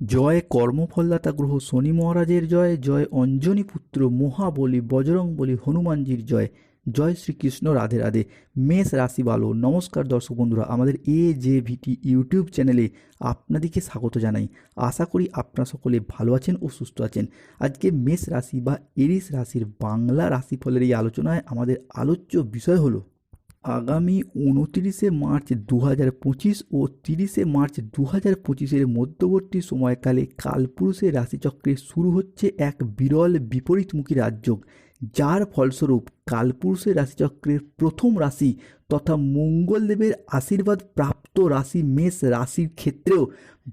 জয় কর্মফলদাতা গ্রহ শনি মহারাজের জয় জয় অঞ্জনী পুত্র মহাবলী বজরং বলি, হনুমানজির জয় জয় শ্রীকৃষ্ণ, রাধে রাধে। মেষ রাশি বালো নমস্কার দর্শক বন্ধুরা, আমাদের এ জে ভিটি ইউটিউব চ্যানেলে আপনাদেরকে স্বাগত জানাই। আশা করি আপনারা সকলে ভালো আছেন ও সুস্থ আছেন। আজকে মেষ রাশি বা এরিস রাশির বাংলা রাশিফলের এই আলোচনায় আমাদের আলোচ্য বিষয় হলো আগামী উনতিরিশে মার্চ দু হাজার পঁচিশ ও তিরিশে মার্চ দু হাজার পঁচিশের মধ্যবর্তী সময়কালে কালপুরুষের রাশিচক্রে শুরু হচ্ছে এক বিরল বিপরীতমুখী রাজযোগ, যার ফলস্বরূপ কালপুরুষের রাশিচক্রের প্রথম রাশি তথা মঙ্গলদেবের আশীর্বাদ প্রাপ্ত রাশি মেষ রাশির ক্ষেত্রেও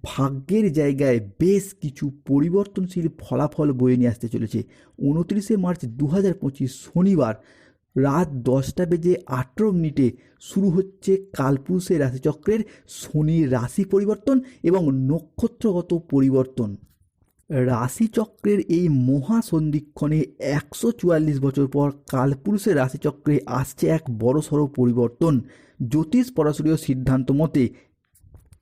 ভাগ্যের জায়গায় বেশ কিছু পরিবর্তনশীল ফলাফল বয়ে নিয়ে আসতে চলেছে। উনত্রিশে মার্চ দু হাজার পঁচিশ শনিবার রাত দশটা বেজে আঠেরো মিনিটে শুরু হচ্ছে কালপুরুষের রাশিচক্রের শনির রাশি পরিবর্তন এবং নক্ষত্রগত পরিবর্তন। রাশিচক্রের এই মহাসন্ধিক্ষণে একশো চুয়াল্লিশ বছর পর কালপুরুষের রাশিচক্রে আসছে এক বড়সড় পরিবর্তন। জ্যোতিষ পরাশরীয় সিদ্ধান্ত মতে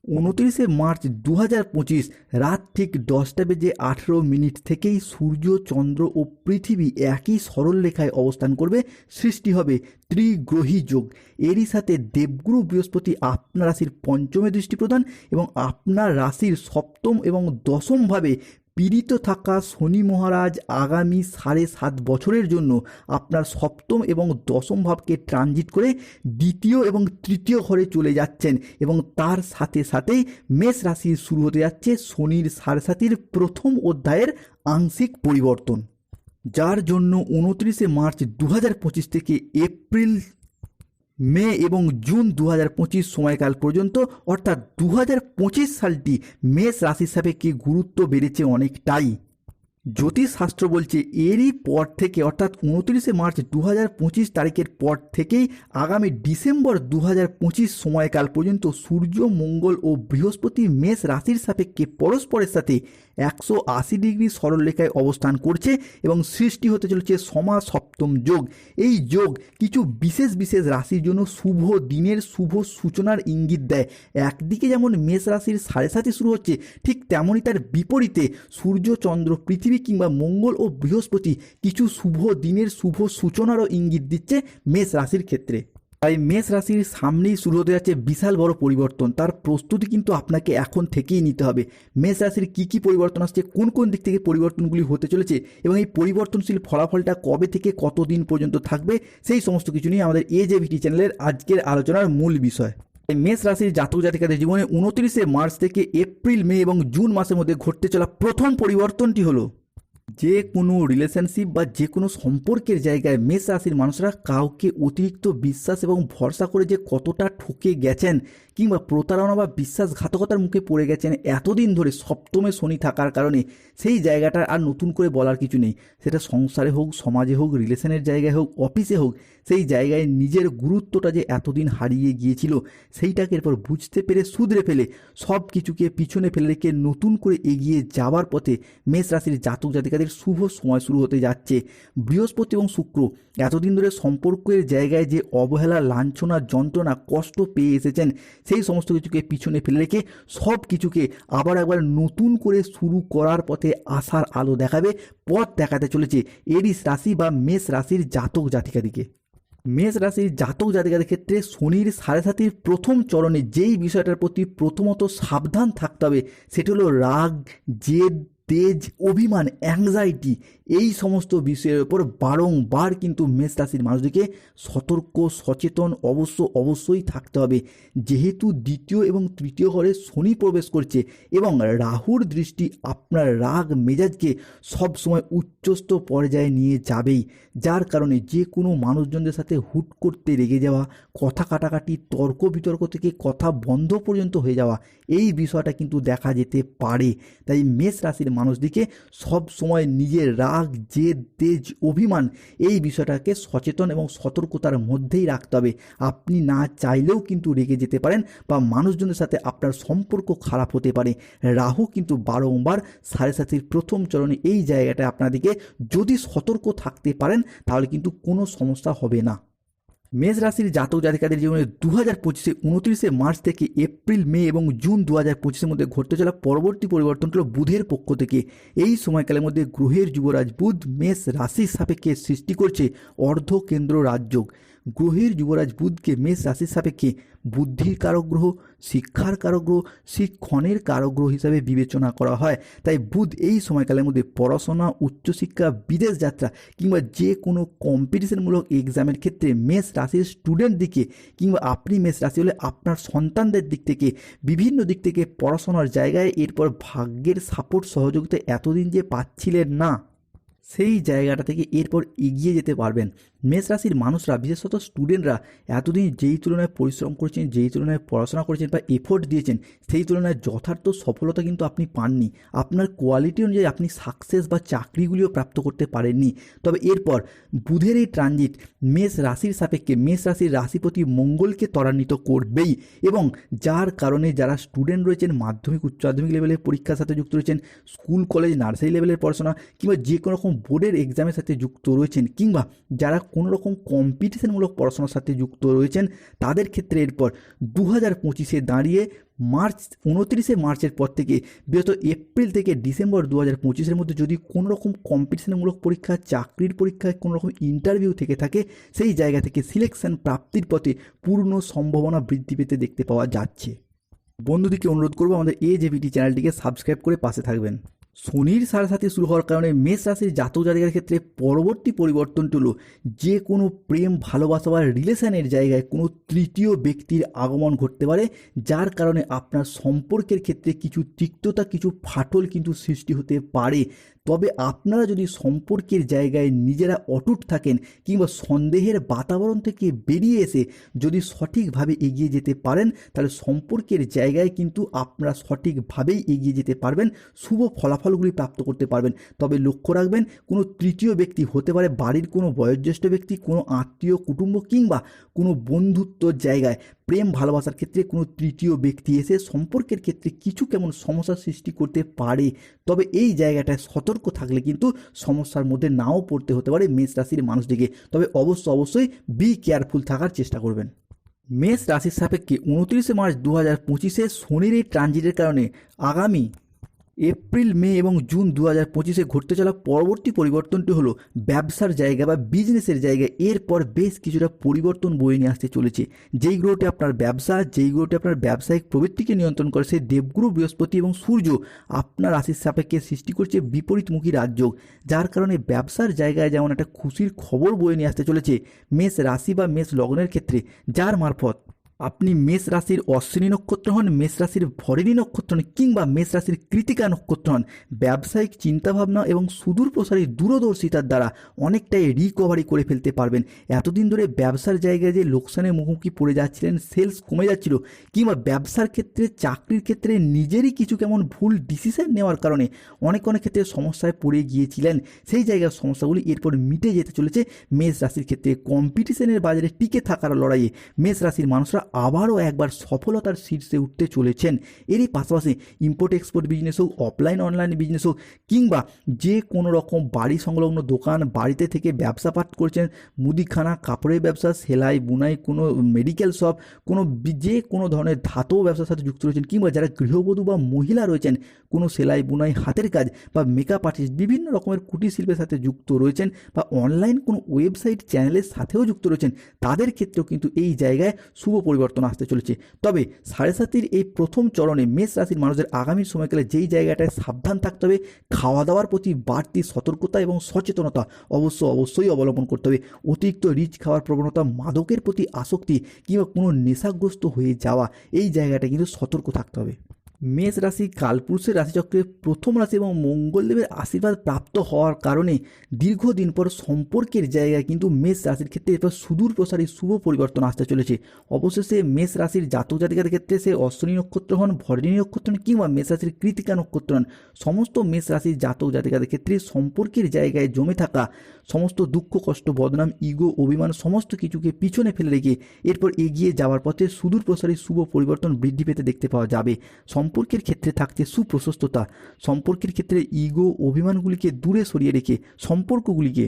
উনত্রিশে মার্চ দু হাজার পঁচিশ, রাত ঠিক দশটা বেজে আঠেরো মিনিট থেকেই সূর্য, চন্দ্র ও পৃথিবী একই সরল রেখায় অবস্থান করবে, সৃষ্টি হবে ত্রিগ্রহী যোগ। এরই সাথে দেবগুরু বৃহস্পতি আপনার রাশির পঞ্চমে দৃষ্টি প্রদান এবং আপনার রাশির সপ্তম এবং দশমভাবে পীড়িত থাকা শনি মহারাজ আগামী সাড়ে সাত বছরের জন্য আপনার সপ্তম এবং দশম ভাবকে ট্রানজিট করে দ্বিতীয় এবং তৃতীয় ঘরে চলে যাচ্ছেন এবং তার সাথে সাথেই মেষ রাশির শুরু হতে যাচ্ছে শনির সাড়ে প্রথম অধ্যায়ের আংশিক পরিবর্তন। যার জন্য উনত্রিশে মার্চ দু থেকে এপ্রিল মে এবং জুন দু হাজার পঁচিশ সময়কাল পর্যন্ত, অর্থাৎ দু হাজার পঁচিশ সালটি মেষ হিসাবে সাপেক্ষে গুরুত্ব বেড়েছে অনেকটাই। জ্যোতিষশাস্ত্র বলছে এরই পর থেকে, অর্থাৎ উনত্রিশে মার্চ দু হাজার পঁচিশ তারিখের পর থেকেই আগামী ডিসেম্বর দু হাজার পঁচিশ সময়কাল পর্যন্ত সূর্য, মঙ্গল ও বৃহস্পতি মেষ রাশির সাপেক্ষে পরস্পরের সাথে একশো আশি ডিগ্রি সরলরেখায় অবস্থান করছে এবং সৃষ্টি হতে চলেছে সমা সপ্তম যোগ। এই যোগ কিছু বিশেষ বিশেষ রাশির জন্য শুভ দিনের শুভ সূচনার ইঙ্গিত দেয়। একদিকে যেমন মেষ রাশির সাড়ে সাথে শুরু হচ্ছে, ঠিক তেমনই তার বিপরীতে সূর্য, চন্দ্র, পৃথিবী কিংবা মঙ্গল ও বৃহস্পতি কিছু শুভ দিনের শুভ সূচনারও ইঙ্গিত দিচ্ছে মেষ রাশির ক্ষেত্রে। তাই মেষ রাশির সামনেই শুরু হতে যাচ্ছে বিশাল বড় পরিবর্তন। তার প্রস্তুতি কিন্তু আপনাকে এখন থেকেই নিতে হবে। মেষ রাশির কী কী পরিবর্তন আসছে, কোন কোন দিক থেকে পরিবর্তনগুলি হতে চলেছে এবং এই পরিবর্তনশীল ফলাফলটা কবে থেকে কতদিন পর্যন্ত থাকবে, সেই সমস্ত কিছু নিয়ে আমাদের এ জে ভিটি চ্যানেলের আজকের আলোচনার মূল বিষয়। মেষ রাশির জাতক জাতিকাদের জীবনে উনত্রিশে মার্চ থেকে এপ্রিল, মে এবং জুন মাসের মধ্যে ঘটতে চলা প্রথম পরিবর্তনটি হলো যে কোনো রিলেশনশিপ বা যে কোনো সম্পর্কের জায়গায় মেষ রাশির মানুষরা কাউকে অতিরিক্ত বিশ্বাস এবং ভরসা করে যে কতটা ঠকে গেছেন কিংবা প্রতারণা বা বিশ্বাসঘাতকতার মুখে পড়ে গেছেন এতদিন ধরে সপ্তমে শনি থাকার কারণে সেই জায়গাটা আর নতুন করে বলার কিছু নেই। সেটা সংসারে হোক, সমাজে হোক রিলেশনের জায়গায় হোক অফিসে হোক সেই জায়গায় নিজের গুরুত্বটা যে এতদিন হারিয়ে গিয়েছিল, সেইটাকে এরপর বুঝতে পেরে শুধরে ফেলে, সব কিছুকে পিছনে ফেলে রেখে নতুন করে এগিয়ে যাওয়ার পথে মেষ রাশির জাতক জাতিকাদের শুভ সময় শুরু হতে যাচ্ছে। বৃহস্পতি এবং শুক্র এতদিন ধরে সম্পর্কের জায়গায় যে অবহেলা, লাঞ্ছনা, যন্ত্রণা, কষ্ট পেয়ে এসেছেন, সেই সমস্ত কিছুকে পিছনে ফেলে রেখে সব কিছুকে আবার একবার নতুন করে শুরু করার পথে আসার আলো দেখাবে, পথ দেখাতে চলেছে এরিস রাশি বা মেষ রাশির জাতক জাতিকাদিকে। মেষ রাশির জাতক জাতিকাদের ক্ষেত্রে শনির সাড়ে সাতির প্রথম চরণে যেই বিষয়টার প্রতি প্রথমত সাবধান থাকতে হবে, সেটি হলো রাগ, জেদ, তেজ, অভিমান অ্যাংজাইটি এই সমস্ত বিষয়ের ওপর বারংবার কিন্তু মেষ রাশির মানুষদেরকে সতর্ক, সচেতন অবশ্য অবশ্যই থাকতে হবে। যেহেতু দ্বিতীয় এবং তৃতীয় ঘরে শনি প্রবেশ করছে এবং রাহুর দৃষ্টি আপনার রাগ মেজাজকে সবসময় উচ্চস্ত পর্যায়ে নিয়ে যাবেই। যার কারণে যে কোনো মানুষজনদের সাথে হুট করতে রেগে যাওয়া, কথা কাটাকাটি, তর্ক বিতর্ক থেকে কথা বন্ধ পর্যন্ত হয়ে যাওয়া, এই বিষয়টা কিন্তু দেখা যেতে পারে। তাই মেষ রাশির মানুষদিকে সব সময় নিজের রাগ জেদ, তেজ, অভিমান, এই বিষয়টাকে সচেতন এবং সতর্কতার মধ্যেই রাখতে হবে। আপনি না চাইলেও কিন্তু রেগে যেতে পারেন বা মানুষজনের সাথে আপনার সম্পর্ক খারাপ হতে পারে। রাহু কিন্তু বারংবার সাড়ে সাতির প্রথম চরণে এই জায়গাটা আপনাদেরকে যদি সতর্ক থাকতে পারেন, তাহলে কিন্তু কোনো সমস্যা হবে না। মেষ রাশির জাতক জাতিকাদের জীবনে দু হাজার পঁচিশে উনত্রিশে মার্চ থেকে এপ্রিল, মে এবং জুন দু হাজার পঁচিশের মধ্যে ঘটতে চলা পরবর্তী পরিবর্তন হল বুধের পক্ষ থেকে। এই সময়কালের মধ্যে গ্রহের যুবরাজ বুধ মেষ রাশির সাপেক্ষে সৃষ্টি করছে অর্ধ কেন্দ্র রাজযোগ। গ্রহের যুবরাজ বুধকে মেষ রাশির সাপেক্ষে বুদ্ধির কারক গ্রহ শিক্ষার কারক গ্রহ শিক্ষণের কারক গ্রহ হিসাবে বিবেচনা করা হয়। তাই বুধ এই সময়কালের মধ্যে পড়াশোনা, উচ্চশিক্ষা, বিদেশ যাত্রা কিংবা যে কোনো কম্পিটিশনমূলক এক্সামের ক্ষেত্রে মেষ রাশির স্টুডেন্ট দিকে কিংবা আপনি মেষ রাশি হলে আপনার সন্তানদের দিক থেকে, বিভিন্ন দিক থেকে পড়াশোনার জায়গায় এরপর ভাগ্যের সাপোর্ট সহযোগিতা এতদিন যে পাচ্ছিলেন না, সেই জায়গাটা থেকে এরপর এগিয়ে যেতে পারবেন। মেষ রাশির মানুষরা, বিশেষত স্টুডেন্টরা এতদিন যেই তুলনায় পরিশ্রম করেছেন, যেই তুলনায় পড়াশোনা করেছেন বা এফোর্ট দিয়েছেন, সেই তুলনায় যথার্থ সফলতা কিন্তু আপনি পাননি। আপনার কোয়ালিটি অনুযায়ী আপনি সাকসেস বা চাকরিগুলিও প্রাপ্ত করতে পারেননি। তবে এরপর বুধের এই ট্রানজিট মেষ রাশির সাপেক্ষে, মেষ রাশির রাশিপতি মঙ্গলকে ত্বরান্বিত করবেই এবং যার কারণে যারা স্টুডেন্ট রয়েছেন, মাধ্যমিক, উচ্চ মাধ্যমিক লেভেলের পরীক্ষার সাথে যুক্ত রয়েছেন স্কুল কলেজ নার্সারি লেভেলের পড়াশোনা কিংবা যে কোনো রকম বোর্ডের এক্সামের সাথে যুক্ত রয়েছেন কিংবা যারা কোনো রকম কম্পিটিশনমূলক পড়াশোনার সাথে যুক্ত রয়েছেন, তাদের ক্ষেত্রে এরপর দু হাজার পঁচিশে দাঁড়িয়ে মার্চ, উনত্রিশে মার্চের পর থেকে বিগত এপ্রিল থেকে ডিসেম্বর দু হাজার পঁচিশের মধ্যে যদি কোনো রকম কম্পিটিশনমূলক পরীক্ষা, চাকরির পরীক্ষায় কোনো রকম ইন্টারভিউ থেকে থাকে, সেই জায়গা থেকে সিলেকশন প্রাপ্তির পথে পূর্ণ সম্ভাবনা বৃদ্ধি পেতে দেখতে পাওয়া যাচ্ছে। বন্ধুদিকে অনুরোধ করব আমাদের এ চ্যানেলটিকে সাবস্ক্রাইব করে পাশে থাকবেন। শনির সাড়ে সাথে শুরু হওয়ার কারণে মেষ রাশির জাতক জাতিকার ক্ষেত্রে পরবর্তী পরিবর্তনটি হলো যে কোনো প্রেম, ভালোবাসা বা রিলেশনের জায়গায় কোনো তৃতীয় ব্যক্তির আগমন ঘটতে পারে, যার কারণে আপনার সম্পর্কের ক্ষেত্রে কিছু তিক্ততা, কিছু ফাটল কিন্তু সৃষ্টি হতে পারে। তবে আপনারা যদি সম্পর্কের জায়গায় নিজেরা অটুট থাকেন কিংবা সন্দেহের বাতাবরণ থেকে বেরিয়ে এসে যদি সঠিকভাবে এগিয়ে যেতে পারেন, তাহলে সম্পর্কের জায়গায় কিন্তু আপনারা সঠিকভাবেই এগিয়ে যেতে পারবেন, শুভ ফলাফলগুলি প্রাপ্ত করতে পারবেন। তবে লক্ষ্য রাখবেন, কোনো তৃতীয় ব্যক্তি হতে পারে বাড়ির কোনো বয়োজ্যেষ্ঠ ব্যক্তি, কোনো আত্মীয়, কুটুম্ব কিংবা কোনো বন্ধুত্বর জায়গায়। প্রেম, ভালোবাসার ক্ষেত্রে কোনো তৃতীয় ব্যক্তি এসে সম্পর্কের ক্ষেত্রে কিছু কেমন সমস্যার সৃষ্টি করতে পারে, তবে এই জায়গাটায় সতর্ক থাকলে কিন্তু সমস্যার মধ্যে নাও পড়তে হতে পারে মেষ রাশির মানুষটিকে। তবে অবশ্য, অবশ্যই বি কেয়ারফুল থাকার চেষ্টা করবেন। মেষ রাশির সাপেক্ষে উনত্রিশে মার্চ দু হাজার পঁচিশে শনির এই ট্রানজিটের কারণে আগামী এপ্রিল, মে এবং জুন দু হাজার পঁচিশে ঘটতে চলা পরবর্তী পরিবর্তনটি হলো ব্যবসার জায়গা বা বিজনেসের জায়গায় এরপর বেশ কিছুটা পরিবর্তন বয়ে নিয়ে আসতে চলেছে। যেই গ্রহটি আপনার ব্যবসা, যেই গ্রহটি আপনার ব্যবসায়িক প্রবৃত্তিকে নিয়ন্ত্রণ করে, সেই দেবগুরু বৃহস্পতি এবং সূর্য আপনার রাশির সাপেক্ষে সৃষ্টি করছে বিপরীতমুখী রাজযোগ যার কারণে ব্যবসার জায়গায় যেমন একটা খুশির খবর বয়ে নিয়ে আসতে চলেছে, মেষ রাশি বা মেষ লগ্নের ক্ষেত্রে, যার মারফত। আপনি মেষ রাশির অশ্বিনী নক্ষত্র হন, মেষ রাশির ভরিণী নক্ষত্র হন, কিংবা মেষ রাশির কৃতিকা নক্ষত্র হন, ব্যবসায়িক চিন্তাভাবনা এবং সুদূর প্রসারী দূরদর্শিতার দ্বারা অনেকটাই রিকভারি করে ফেলতে পারবেন। এতদিন ধরে ব্যবসার জায়গায় যে লোকসানের মুখোমুখি পড়ে যাচ্ছিলেন সেলস কমে যাচ্ছিল, কিংবা ব্যবসার ক্ষেত্রে, চাকরির ক্ষেত্রে নিজেরই কিছু কেমন ভুল ডিসিশন নেওয়ার কারণে অনেক অনেক ক্ষেত্রে সমস্যায় পড়ে গিয়েছিলেন। সেই জায়গার সমস্যাগুলি এরপর মিটে যেতে চলেছে। মেষ রাশির ক্ষেত্রে কম্পিটিশনের বাজারে টিকে থাকার লড়াইয়ে মেষ রাশির মানুষরা আবারও একবার সফলতার শীর্ষে উঠতে চলেছেন। এরই পাশাপাশি ইম্পোর্ট এক্সপোর্ট বিজনেস হোক অফলাইন অনলাইন বিজনেস হোক, কিংবা যে কোনো রকম বাড়ি সংলগ্ন দোকান, বাড়িতে থেকে ব্যবসা পাঠ করছেন, মুদিখানা, কাপড়ের ব্যবসা, সেলাই, বুনাই, কোনো মেডিকেল শপ কোনো যে কোনো ধরনের ধাতব ব্যবসার সাথে যুক্ত রয়েছেন, কিংবা যারা গৃহবধূ বা মহিলা রয়েছেন, কোনো সেলাই, বুনাই, হাতের কাজ বা মেকআপ আর্টিস্ট বিভিন্ন রকমের কুটির শিল্পের সাথে যুক্ত রয়েছেন বা অনলাইন কোনো ওয়েবসাইট চ্যানেলের সাথেও যুক্ত রয়েছেন, তাদের ক্ষেত্রেও কিন্তু এই জায়গায় শুভ পরিবর্তন আসতে চলেছে। তবে সাড়ে সাতির এই প্রথম চরণে মেষ রাশির মানুষদের আগামী সময়কালে যেই জায়গাটায় সাবধান থাকতে হবে, খাওয়া দাওয়ার প্রতি বাড়তি সতর্কতা এবং সচেতনতা অবশ্য অবশ্যই অবলম্বন করতে হবে। অতিরিক্ত রিচ খাওয়ার প্রবণতা, মাদকের প্রতি আসক্তি কিংবা কোনো নেশাগ্রস্ত হয়ে যাওয়া, এই জায়গাটা কিন্তু সতর্ক থাকতে হবে। মেষ রাশি কালপুরুষের রাশিচক্রে প্রথম রাশি এবং মঙ্গলদেবের আশীর্বাদ প্রাপ্ত হওয়ার কারণে দীর্ঘদিন পর সম্পর্কের জায়গায় কিন্তু মেষ রাশির ক্ষেত্রে এরপর সুদূর প্রসারী শুভ পরিবর্তন আসতে চলেছে। অবশেষে মেষ রাশির জাতক জাতিকাদের ক্ষেত্রে সে অশ্বিনী নক্ষত্র হন, ভরণী নক্ষত্র হন কিংবা মেষ রাশির কৃতিকা নক্ষত্র হন। সমস্ত মেষ রাশির জাতক জাতিকাদের ক্ষেত্রে সম্পর্কের জায়গায় জমে থাকা সমস্ত দুঃখ, কষ্ট, বদনাম, ইগো, অভিমান সমস্ত কিছুকে পিছনে ফেলে রেখে এরপর এগিয়ে যাওয়ার পথে সুদূর প্রসারী শুভ পরিবর্তন বৃদ্ধি পেতে দেখতে পাওয়া যাবে। সম্পর্কের ক্ষেত্রে থাকছে সুপ্রশস্ততা সম্পর্কের ক্ষেত্রে ইগো অভিমানগুলিকে দূরে সরিয়ে রেখে সম্পর্কগুলিকে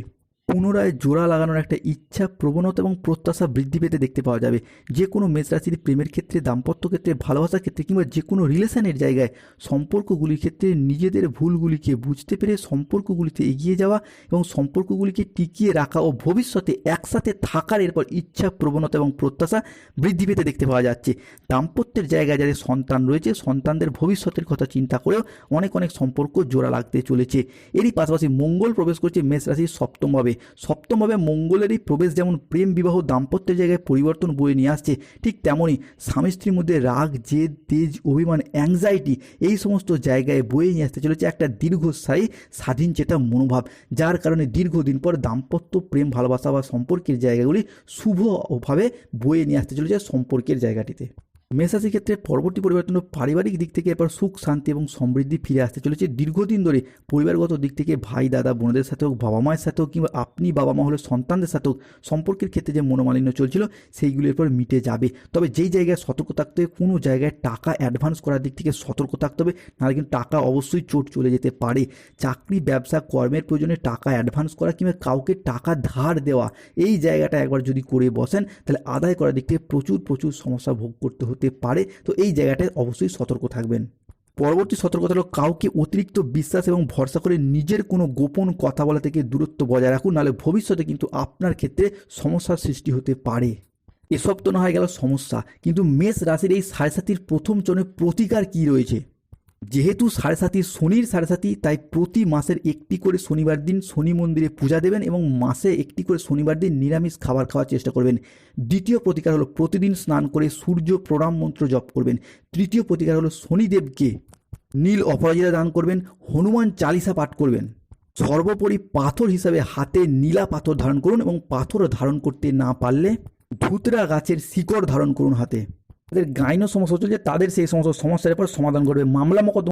পুনরায় জোড়া লাগানোর একটা ইচ্ছা, প্রবণতা এবং প্রত্যাশা বৃদ্ধি পেতে দেখতে পাওয়া যাবে। যে কোনো মেষ রাশির প্রেমের ক্ষেত্রে, দাম্পত্য ক্ষেত্রে, ভালোবাসার ক্ষেত্রে কিংবা যে কোনো রিলেশনের জায়গায় সম্পর্কগুলির ক্ষেত্রে নিজেদের ভুলগুলিকে বুঝতে পেরে সম্পর্কগুলিতে এগিয়ে যাওয়া এবং সম্পর্কগুলিকে টিকিয়ে রাখা ও ভবিষ্যতে একসাথে থাকার এরপর ইচ্ছা, প্রবণতা এবং প্রত্যাশা বৃদ্ধি পেতে দেখতে পাওয়া যাচ্ছে। দাম্পত্যের জায়গায় যাদের সন্তান রয়েছে, সন্তানদের ভবিষ্যতের কথা চিন্তা করেও অনেক অনেক সম্পর্ক জোড়া লাগতে চলেছে। এরই পাশাপাশি মঙ্গল প্রবেশ করছে মেষ রাশির সপ্তমভাবে সপ্তমভাবে মঙ্গলের এই প্রবেশ যেমন প্রেম, বিবাহ, দাম্পত্যের জায়গায় পরিবর্তন বয়ে নিয়ে আসছে, ঠিক তেমনই স্বামী স্ত্রীর মধ্যে রাগ, জেদ, তেজ, অভিমান অ্যাংজাইটি এই সমস্ত জায়গায় বয়ে নিয়ে আসতে চলেছে একটা দীর্ঘস্থায়ী স্বাধীন চেতা মনোভাব, যার কারণে দীর্ঘদিন পর দাম্পত্য প্রেম, ভালোবাসা বা সম্পর্কের জায়গাগুলি শুভভাবে বয়ে নিয়ে আসতে চলেছে সম্পর্কের জায়গাটিতে। মেষরাশির ক্ষেত্রে পরবর্তী পরিবর্তন পারিবারিক দিক থেকে এরপর সুখ, শান্তি এবং সমৃদ্ধি ফিরে আসতে চলেছে। দীর্ঘদিন ধরে পরিবারগত দিক থেকে ভাই, দাদা, বোনদের সাথে হোক বাবা মায়ের সাথে হোক কিংবা আপনি বাবা মা হলে সন্তানদের সাথে হোক সম্পর্কের ক্ষেত্রে যে মনোমালিন্য চলছিল সেইগুলির পর মিটে যাবে। তবে যেই জায়গায় সতর্ক থাকতে হবে, কোনো জায়গায় টাকা অ্যাডভান্স করার দিক থেকে সতর্ক থাকতে হবে, নাহলে কিন্তু টাকা অবশ্যই চোট চলে যেতে পারে। চাকরি, ব্যবসা, কর্মের প্রয়োজনে টাকা অ্যাডভান্স করা কিংবা কাউকে টাকা ধার দেওয়া, এই জায়গাটা একবার যদি করে বসেন, তাহলে আদায় করার দিক থেকে প্রচুর প্রচুর সমস্যা ভোগ করতে হতে পারে, তো এই জায়গাটায় অবশ্যই সতর্ক থাকবেন। পরবর্তী সতর্কতা হলো কাউকে অতিরিক্ত বিশ্বাস এবং ভরসা করে নিজের কোনো গোপন কথা বলা থেকে দূরত্ব বজায় রাখুন, নাহলে ভবিষ্যতে কিন্তু আপনার ক্ষেত্রে সমস্যার সৃষ্টি হতে পারে। এসব তো না হয়ে গেল সমস্যা, কিন্তু মেষ রাশির এই সাড়ে সাতির প্রথম চরণে প্রতিকার কী রয়েছে? যেহেতু সাড়ে সাতি শনির সাড়ে সাতি তাই প্রতি মাসের একটি করে শনিবার দিন শনি মন্দিরে পূজা দেবেন এবং মাসে একটি করে শনিবার দিন নিরামিষ খাবার খাওয়ার চেষ্টা করবেন। দ্বিতীয় প্রতিকার হলো প্রতিদিন স্নান করে সূর্য প্রণাম মন্ত্র জপ করবেন। তৃতীয় প্রতিকার হলো শনিদেবকে নীল অপরাজিতা দান করবেন, হনুমান চালিসা পাঠ করবেন। সর্বোপরি পাথর হিসাবে হাতে নীলা পাথর ধারণ করুন এবং পাথর ধারণ করতে না পারলে ধুতরা গাছের শিকড় ধারণ করুন হাতে। তাদের গাইনো সমস্যা চলছে তাদের সেই সমস্ত সমস্যার পর সমাধান করবে। মামলা মকদ্দমা